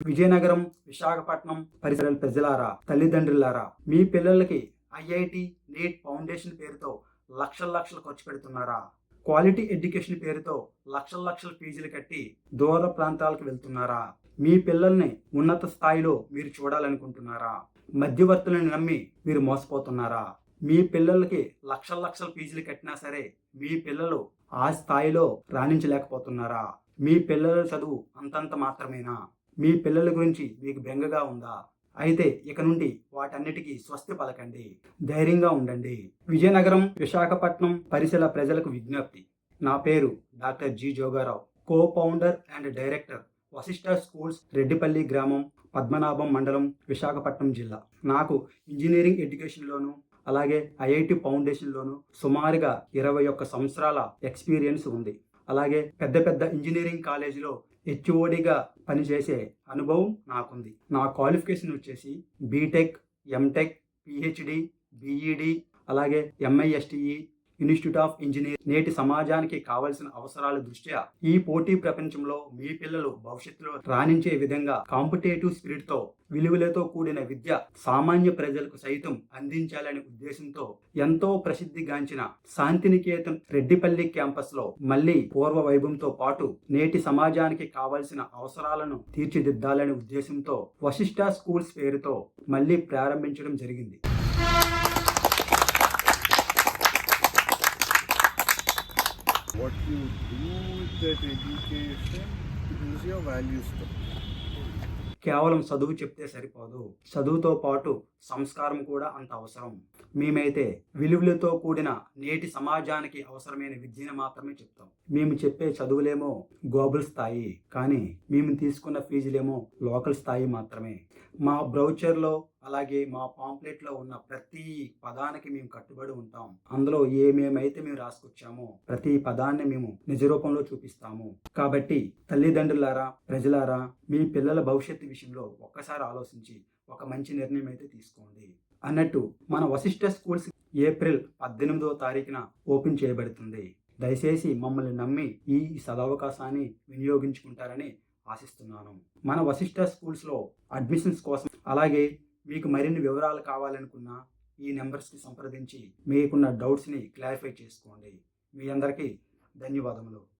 విజయనగరం విశాఖపట్నం పరిసరాల ప్రజలారా తల్లిదండ్రులారా మీ పిల్లలకి ఐఐటి నీట్ ఫౌండేషన్ పేరుతో లక్షల లక్షలు ఖర్చు పెడుతున్నారా? క్వాలిటీ ఎడ్యుకేషన్ పేరుతో లక్షల లక్షల ఫీజులు కట్టి దూర ప్రాంతాలకు వెళ్తున్నారా? మీ పిల్లల్ని ఉన్నత స్థాయిలో మీరు చూడాలనుకుంటున్నారా? మధ్యవర్తులను నమ్మి మీరు మోసపోతున్నారా? మీ పిల్లలకి లక్షల లక్షల ఫీజులు కట్టినా సరే మీ పిల్లలు ఆ స్థాయిలో రాణించలేకపోతున్నారా? మీ పిల్లల చదువు అంతంత మాత్రమేనా? మీ పిల్లల గురించి మీకు బెంగగా ఉందా? అయితే ఇక నుండి వాటన్నిటికీ స్వస్తి పలకండి. ధైర్యంగా ఉండండి. విజయనగరం విశాఖపట్నం పరిసర ప్రజలకు విజ్ఞప్తి. నా పేరు doctor G. Jogarao. Co founder and director Vasishta schools Reddipalli గ్రామం పద్మనాభం మండలం విశాఖపట్నం జిల్లా. నాకు ఇంజనీరింగ్ ఎడ్యుకేషన్లోను అలాగే ఐఐటి ఫౌండేషన్లోను సుమారుగా ఇరవై ఒక్క సంవత్సరాల ఎక్స్పీరియన్స్ ఉంది. అలాగే పెద్ద పెద్ద ఇంజనీరింగ్ కాలేజీలో హెచ్ఓడిగా పనిచేసే అనుభవం నాకుంది. నా క్వాలిఫికేషన్ వచ్చేసి బీటెక్ ఎంటెక్ పిహెచ్డి బీఈడి అలాగే ఎంఐఎస్టిఈ ఇన్స్టిట్యూట్ ఆఫ్ ఇంజనీర్ నేటి సమాజానికి కావలసిన అవసరాల దృష్ట్యా ఈ పోటీ ప్రపంచంలో మీ పిల్లలు భవిష్యత్తులో రాణించే విధంగా కాంపిటేటివ్ స్పిరిట్తో విలువలతో కూడిన విద్య సామాన్య ప్రజలకు సైతం అందించాలనే ఉద్దేశంతో ఎంతో ప్రసిద్ధిగాంచిన శాంతినికేతన్ రెడ్డిపల్లి క్యాంపస్లో మళ్ళీ పూర్వ వైభవంతో పాటు నేటి సమాజానికి కావలసిన అవసరాలను తీర్చిదిద్దాలనే ఉద్దేశంతో వశిష్ట స్కూల్స్ పేరుతో మళ్ళీ ప్రారంభించడం జరిగింది. What you do with that education is your value stuff. కేవలం చదువు చెప్తే సరిపోదు. చదువుతో పాటు సంస్కారం కూడా అంత అవసరం. మేమైతే విలువలతో కూడిన నేటి సమాజానికి అవసరమైన విద్యను మాత్రమే చెప్తాం. మేము చెప్పే చదువులేమో గ్లోబల్ స్థాయి కానీ మేము తీసుకున్న ఫీజులేమో లోకల్ స్థాయి మాత్రమే. మా బ్రౌచర్లో అలాగే మా పాంప్లెట్లో ఉన్న ప్రతి పదానికి మేము కట్టుబడి ఉంటాం. అందులో ఏమేమైతే మేము రాసుకొచ్చామో ప్రతి పదాన్ని మేము నిజ రూపంలో చూపిస్తాము. కాబట్టి తల్లిదండ్రులారా ప్రజలారా మీ పిల్లల భవిష్యత్తు విషయంలో ఒక్కసారి ఆలోచించి ఒక మంచి నిర్ణయం అయితే తీసుకోండి. అన్నట్టు మన వశిష్ట స్కూల్స్ ఏప్రిల్ పద్దెనిమిదవ తారీఖున ఓపెన్ చేయబడుతుంది. దయచేసి మమ్మల్ని నమ్మి ఈ సదవకాశాన్ని వినియోగించుకుంటారని ఆశిస్తున్నాను. మన వశిష్ట స్కూల్స్లో అడ్మిషన్స్ కోసం అలాగే మీకు మరిన్ని వివరాలు కావాలనుకున్నా ఈ నెంబర్స్కి సంప్రదించి మీకున్న డౌట్స్ని క్లారిఫై చేసుకోండి. మీ అందరికీ ధన్యవాదములు.